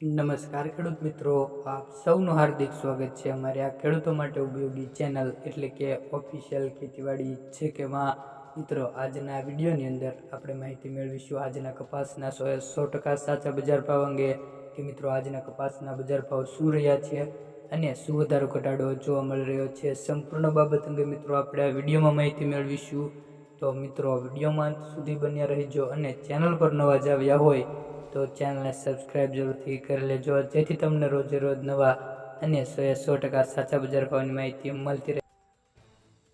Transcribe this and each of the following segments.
નમસ્કાર ખેડૂત મિત્રો, આપ સૌનું હાર્દિક સ્વાગત છે અમારી આ ખેડૂતો માટે ઉપયોગી ચેનલ એટલે કે ઓફિશિયલ ખેતીવાડી છે કે માં. મિત્રો, આજના વિડીયોની અંદર આપણે માહિતી મેળવીશું આજના કપાસના સો સો ટકા સાચા બજાર ભાવ અંગે કે મિત્રો, આજના કપાસના બજાર ભાવ શું રહ્યા છે અને શું વધારો ઘટાડો જોવા મળી રહ્યો છે સંપૂર્ણ બાબત અંગે મિત્રો, આપણે આ વિડીયોમાં માહિતી મેળવીશું. તો મિત્રો, વિડીયોમાં સુધી બન્યા રહેજો અને ચેનલ પર નવા જ આવ્યા હોય તો ચેનલને સબસ્ક્રાઈબ જરૂરથી કરી લેજો. જેથી તમને રોજે રોજ નવા અને સો સો ટકા સાચા બજાર ભાવની માહિતી મળતી રહે.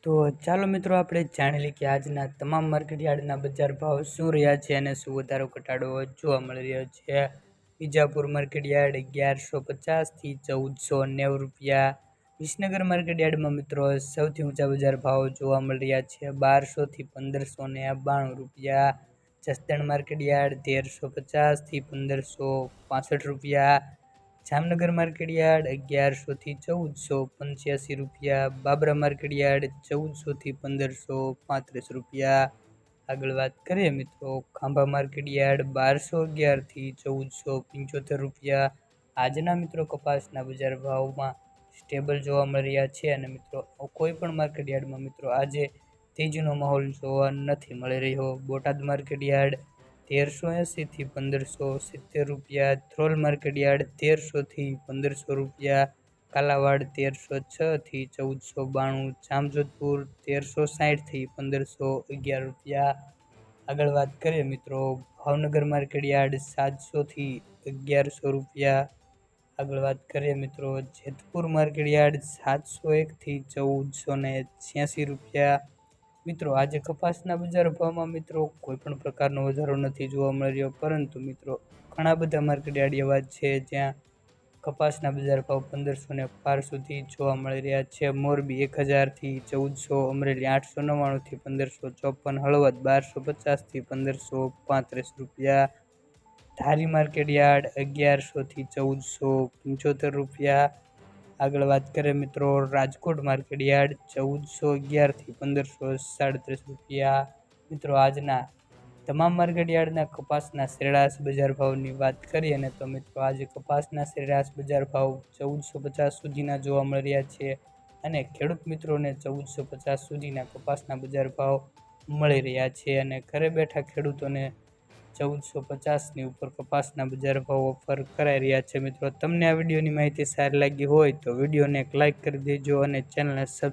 તો ચાલો મિત્રો, આપણે જાણી લઈએ કે આજના તમામ માર્કેટ યાર્ડના બજાર ભાવ શું રહ્યા છે અને શું વધારો ઘટાડો જોવા મળી રહ્યો છે. વિજાપુર માર્કેટ યાર્ડ અગિયારસો પચાસથી ચૌદસો નેવું રૂપિયા. વિસનગર માર્કેટયાર્ડમાં મિત્રો, સૌથી ઊંચા બજાર ભાવ જોવા મળી રહ્યા છે બારસોથી પંદરસો ને બાણું રૂપિયા. જસદણ માર્કેટ યાર્ડ તેરસો પચાસથી પંદરસો પાસઠ રૂપિયા. જામનગર માર્કેટ યાર્ડ અગિયારસોથી ચૌદસો પંચ્યાસી રૂપિયા. બાબરા માર્કેટ યાર્ડ ચૌદસોથી પંદરસો પાંત્રીસ રૂપિયા. આગળ વાત કરીએ મિત્રો, ખાંભા માર્કેટ યાર્ડ બારસો અગિયારથી ચૌદસો પંચોતેર રૂપિયા. આજના મિત્રો કપાસના બજાર ભાવમાં સ્ટેબલ જોવા મળી રહ્યા છે અને મિત્રો કોઈ પણ માર્કેટ યાર્ડમાં મિત્રો આજે તેજીનો માહોલ જોવા નથી મળી રહ્યો. બોટાદ માર્કેટ યાર્ડ તેરસો એંસીથી પંદરસો સિત્તેર રૂપિયા થ્રોલ માર્કેટ યાર્ડ તેરસોથી પંદરસો રૂપિયા, કાલાવાડ તેરસો છથી ચૌદસો બાણું, જામજોધપુર તેરસો સાઠથી પંદરસો અગિયાર રૂપિયા. આગળ વાત કરીએ મિત્રો, ભાવનગર માર્કેટ યાર્ડ સાતસોથી અગિયારસો રૂપિયા. આગળ વાત કરીએ મિત્રો, જેતપુર માર્કેટ યાર્ડ સાતસો એકથી ચૌદસો ને છ્યાસી રૂપિયા. મિત્રો, આજે કપાસના બજાર ભાવમાં મિત્રો કોઈ પણ પ્રકારનો વધારો નથી જોવા મળી રહ્યો પરંતુ મિત્રો, ઘણા બધા માર્કેટ યાર્ડ છે, જ્યાં કપાસના બજાર ભાવ પંદરસો ને પાર સુધી જોવા મળી રહ્યા છે. મોરબી એક હજારથી ચૌદસો, અમરેલી આઠસો નવ્વાણુંથી પંદરસો ચોપન, હળવદ બારસો પચાસથી પંદરસો પાંત્રીસ રૂપિયા, ધારી માર્કેટ યાર્ડ અગિયારસોથી ચૌદસો પંચોતેર રૂપિયા આગળ વાત કરીએ મિત્રો, રાજકોટ માર્કેટ યાર્ડ ચૌદસો અગિયારથી પંદરસો સાડત્રીસ રૂપિયા. મિત્રો, આજના તમામ માર્કેટ યાર્ડના કપાસના સરેરાશ બજાર ભાવની વાત કરીએ ને તો મિત્રો, આજે કપાસના સરેરાશ બજાર ભાવ ચૌદસો પચાસ સુધીના જોવા મળી રહ્યા છે અને ખેડૂત મિત્રોને ચૌદસો પચાસ સુધીના કપાસના બજાર ભાવ મળી રહ્યા છે અને ઘરે બેઠા ખેડૂતોને ચૌદસો પચાસની ઉપર કપાસના બજાર ભાવ ઓફર કરાઈ રહ્યા છે મિત્રો. તમને આ વિડીયોની માહિતી સારી લાગી હોય તો વિડીયોને એક લાઇક કરી દેજો અને ચેનલને સબ